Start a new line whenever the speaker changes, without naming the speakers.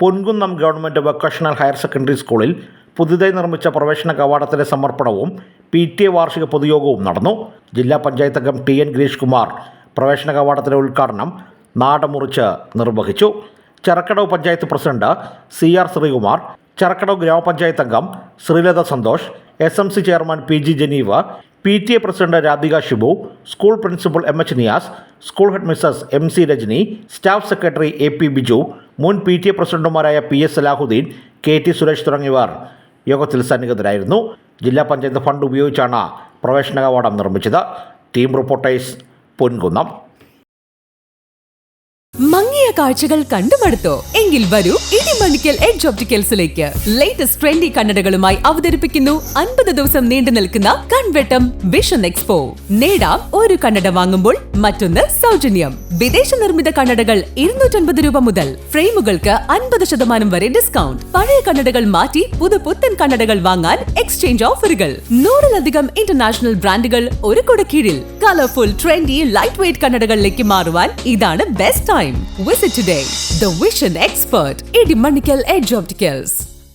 Ponkunnam government vocational higher secondary സ്കൂളിൽ പുതുതായി നിർമ്മിച്ച പ്രവേശന കവാടത്തിലെ സമർപ്പണവും പി ടി എ വാർഷിക പൊതുയോഗവും നടന്നു. ജില്ലാ പഞ്ചായത്ത് അംഗം ടി എൻ ഗിരീഷ് കുമാർ പ്രവേശന കവാടത്തിലെ ഉദ്ഘാടനം നാടമുറിച്ച് നിർവഹിച്ചു. Cherakkadavu panchayat president C R Sreekumar Cherakkadavu ഗ്രാമപഞ്ചായത്ത് അംഗം Sreelatha Santhosh S M C chairman P G Janeev P T A president Radhika Shibu school principal M H Niyas school head Mrs M C Rajani staff secretary A P Biju മുൻ P T A പ്രസിഡന്റുമാരായ P S Salahuddin K T Suresh തുടങ്ങിയവർ യോഗത്തിൽ സന്നിഹിതരായിരുന്നു. ജില്ലാ panchayat fund ഉപയോഗിച്ചാണ് പ്രവേശന കവാടം നിർമ്മിച്ചത്. Team reporters Ponkunnam.
മങ്ങിയ കാഴ്ചകൾ കണ്ടുമടുത്തോ? എങ്കിൽ വരൂ ഇടിമണിക്കൽ എഡ്ജ് ഓപ്റ്റിക്കൽസിലേക്ക് ലേറ്റസ്റ്റ് ട്രെൻഡി കണ്ണടകളുമായി അവതരിപ്പിക്കുന്നു അൻപത് ദിവസം നീണ്ടു നിൽക്കുന്ന കൺവെട്ടം വിഷൻ എക്സ്പോ നേടാം ഒരു കണ്ണട വാങ്ങുമ്പോൾ മറ്റൊന്ന് സൗജന്യം. വിദേശ നിർമ്മിത കണ്ണടകൾ ഇരുന്നൂറ്റൻപത് രൂപ മുതൽ ഫ്രെയിമുകൾക്ക് അൻപത് ശതമാനം വരെ ഡിസ്കൗണ്ട് പഴയ കണ്ണടകൾ മാറ്റി പുതു പുത്തൻ കണ്ണടകൾ വാങ്ങാൻ എക്സ്ചേഞ്ച് ഓഫറുകൾ നൂറിലധികം ഇന്റർനാഷണൽ ബ്രാൻഡുകൾ ഒരു കുട കീഴിൽ. കളർഫുൾ ട്രെൻഡി ലൈറ്റ് വെയിറ്റ് കണ്ണടകളിലേക്ക് മാറുവാൻ ഇതാണ് best time visit today The Vision Expert, Idimanikal Edge Opticals.